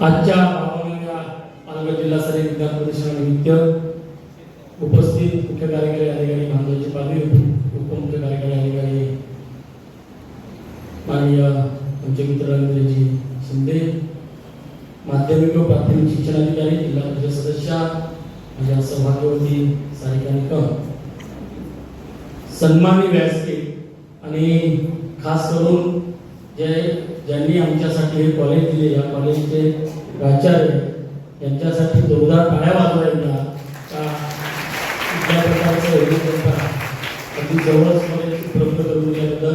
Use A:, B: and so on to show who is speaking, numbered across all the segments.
A: आजच्या बावन्नाव्या पालघर जिल्हास्तरीय विज्ञान प्रदर्शनानिमित्त उपस्थित मुख्य कार्यकारी अधिकारी महाराजांची पाटील उपमुख्य कार्यकारी अधिकारी माननीय आमचे मित्र रवींद्रजी शिंदे माध्यमिक व प्राथमिक शिक्षणाधिकारी जिल्हा परिषद सदस्या माझ्या सौभाग्यवती सारिका निकम सन्मानी व्यासपीठ आणि खास करून जे ज्यांनी आमच्यासाठी हे कॉलेज दिले या कॉलेजचे प्राचार्य यांच्यासाठी जोरदार टाळ्या वाजवायला का? कुठल्या प्रकारचं अगदी जवळच मध्ये उपलब्ध करून दिल्याबद्दल.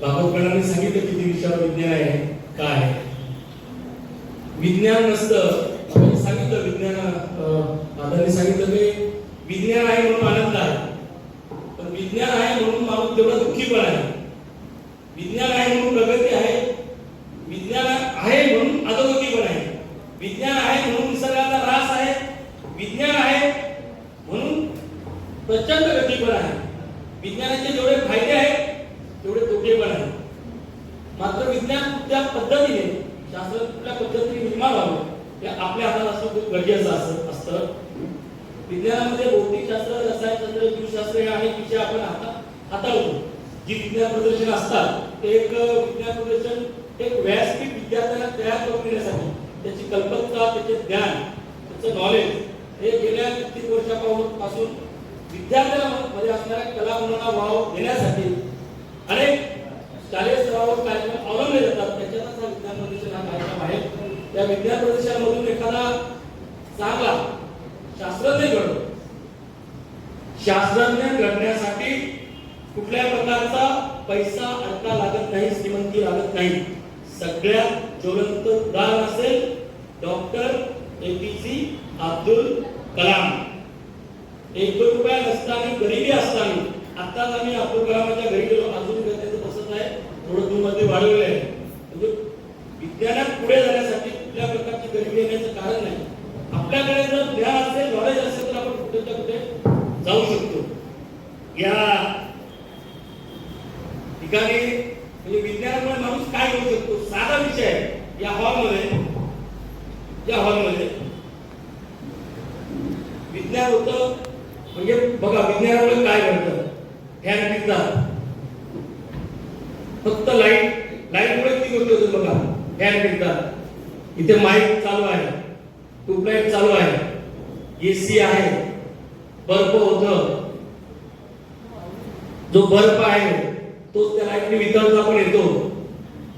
A: बाबतकरांनी सांगितलं किती विषयावर विज्ञान आहे. काय? आहे. विज्ञान नसतं. सांगितलं विज्ञान दादांनी सांगितलं की विज्ञान आहे पण विज्ञान आहे म्हणून माणूस तेवढा दुःखी पण आहे विज्ञान आहे म्हणून प्रगती आहे विज्ञान आहे म्हणून अधोगती पण आहे विज्ञान आहे म्हणून निसर्गाचा ऱ्हास आहे. विज्ञान आहे म्हणून प्रचंड गती पण आहे. विज्ञानाचे जेवढे फायदे आहेत तेवढे तोटे पण आहेत. मात्र विज्ञान कुठल्या पद्धतीने शास्त्र कुठल्या पद्धतीने निर्माण व्हावं हे आपल्या हातात असणं खूप गरजेचं असं असतं. विज्ञानामध्ये भौतिकशास्त्र रसायनशास्त्र जीवशास्त्र हे अनेक विषय आपण हाता हाताळतो. जी विज्ञान प्रदर्शन असतात ते एक विज्ञान प्रदर्शन एक व्यासपीठ विद्यार्थ्यांना तयार करून देण्यासाठी कल्पकता त्याचे ज्ञान त्याचं नॉलेज हे गेल्या कित्येक वर्षापासून विद्यार्थ्यांमध्ये असणाऱ्या कलागुणांना वाव देण्यासाठी अनेक शालेय स्तरावर कार्यक्रम अवलंबले जातात. त्याच्यातच हा विज्ञान प्रदर्शन हा कार्यक्रम आहे. त्या विज्ञान प्रदर्शनामधून एखादा चांगला शास्त्रज्ञ घडतो. शास्त्रज्ञ घडण्यासाठी कुठल्या प्रकारचा पैसा अडका लागत नाही श्रीमंती लागत नाही. सगळ्यात ज्वलंत उदाहरण असेल एपीजी अब्दुल कलाम. एक दोन रुपया नसताना गरिबी असताना आताच आम्ही अब्दुल कलामाच्या घरी गेलो. अजून त्याचं तसंच आहे. थोडं दूरमध्ये वाढवलेलं आहे. म्हणजे विज्ञानात पुढे जाण्यासाठी कुठल्या प्रकारची गरिबी येण्याचं कारण नाही. आपल्याकडे जर ज्ञान असेल नॉलेज असेल तर आपण कुठे ना कुठे जाऊ शकतो. या ठिकाणी म्हणजे विज्ञानामुळे माणूस काय करू शकतो? साधा विषय आहे. या हॉलमध्ये या हॉलमध्ये विज्ञान होतं. म्हणजे बघा विज्ञानामुळे काय घडतं? फॅन फिरतात फक्त लाइट लाईटमुळे ती गोष्ट होते बघा. फॅन फिरतात इथे माईक चालू आहे. ट्यूबलाईट चालू आहे. एसी आहे. बर्फ होत. जो बर्फ आहे तोच त्या लाईटने वितळता पण येतो.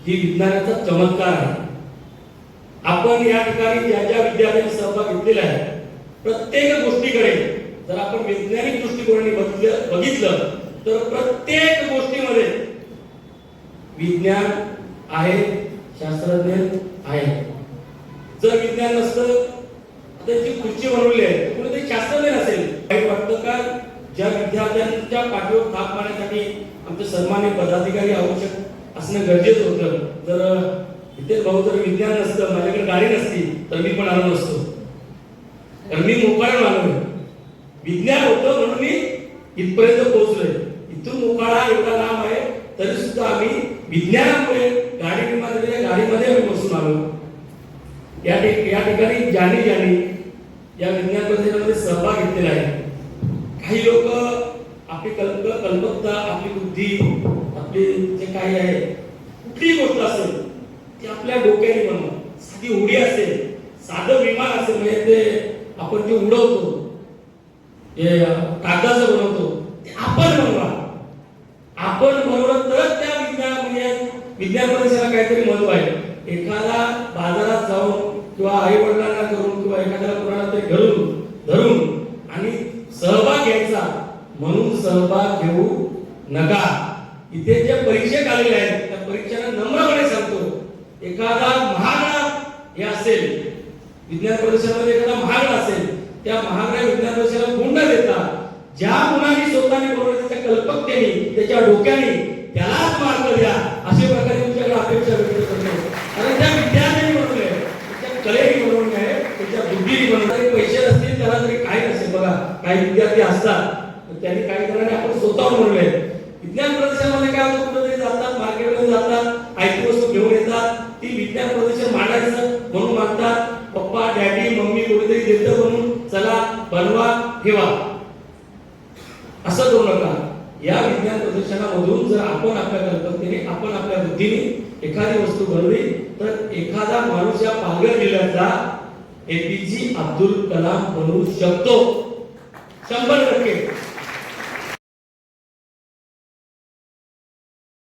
A: ही विज्ञानाचा चमत्कार आहे. आपण या ठिकाणी ज्या ज्या विद्यार्थ्यांनी सहभाग घेतलेला आहे प्रत्येक गोष्टीकडे जर आपण वैज्ञानिक दृष्टिकोनाने बघितलं बघितलं तर प्रत्येक गोष्टीमध्ये विज्ञान आहे शास्त्रज्ञ आहे. जर विज्ञान नसतं त्याची खुर्ची बनवली आहे तर कुणीतरी शास्त्रज्ञ नसेल. काही वाटतं का? ज्या विद्यार्थ्यांच्या पाठीवर थाप मारण्यासाठी आमचे सन्मान्य पदाधिकारी आवश्यक असणं गरजेचं होतं. जर इथे भाऊ जर विज्ञान नसतं माझ्याकडे गाडी नसती तर मी पण आलो नसतो. कारण मी मोकाळा आलो विज्ञान होतं म्हणून मी इथपर्यंत पोहोचलोय. इथून मोकाळा एवढा लांब आहे तरी सुद्धा आम्ही विज्ञानामुळे गाडी विमा दिलेल्या गाडीमध्ये आम्ही बसून आलो. या या ठिकाणी ज्यांनी ज्यांनी या विज्ञान प्रदर्शनामध्ये सहभाग घेतलेला आहे. काही लोक आपली कल्प कल्पकता आपली बुद्धी आपली जे काही आहे कुठलीही गोष्ट असेल ती आपल्या डोक्याने बनवा. साधी उडी असेल साधं विमान असेल म्हणजे ते आपण ते उडवतो. हे कागदाचं बनवतो. ते आपण बनवा. आपण बनवलं तरच त्या विज्ञान विज्ञान परिषदेला काहीतरी महत्त्व आहे. एखादा बाजारात जाऊन किंवा आई वडिलांना करून किंवा एखाद्याला कोणाला ते घरून धरून आणि सहभाग घ्यायचा म्हणून सहभाग घेऊ नका. इथे जे परीक्षक आलेले आहेत त्या परीक्षेला नम्रपणे सांगतो. एखादा महागडा हे असेल विज्ञान प्रदर्शनामध्ये एखादा महागडा असेल त्या महागड्या विज्ञान प्रदर्शनाला कोंडा देतात. ज्या मुलांनी स्वतःने बनवलं त्याच्या कल्पकतेने त्याच्या डोक्याने त्यालाच मार्ग द्या अशा प्रकारे तुमच्याकडे अपेक्षा व्यक्त करतो कारण त्या विद्यार्थ्यांनी बनवले त्याच्या कलेने बनवणे आहे त्याच्या बुद्धीने बनवले पैसे नसतील त्याला तरी काही नसेल बघा काही विद्यार्थी असतात त्यांनी काही कारणाने आपण स्वतः बनवले विज्ञान प्रदर्शनामध्ये काय होतं कुठेतरी जातात मार्केटमध्ये जातात आयटी वस्तू घेऊन येतात. ती विज्ञान प्रदर्शन मांडायचं म्हणून असतात बनवा ठेवा. असं करू नका. या विज्ञान प्रदर्शनामधून जर आपण आपल्या कल्पनेने आपण आपल्या बुद्धीने एखादी वस्तू बनवली तर एखादा माणूस या पालघर जिल्ह्याचा एपीजी अब्दुल कलाम बनवू शकतो. शंभर टक्के.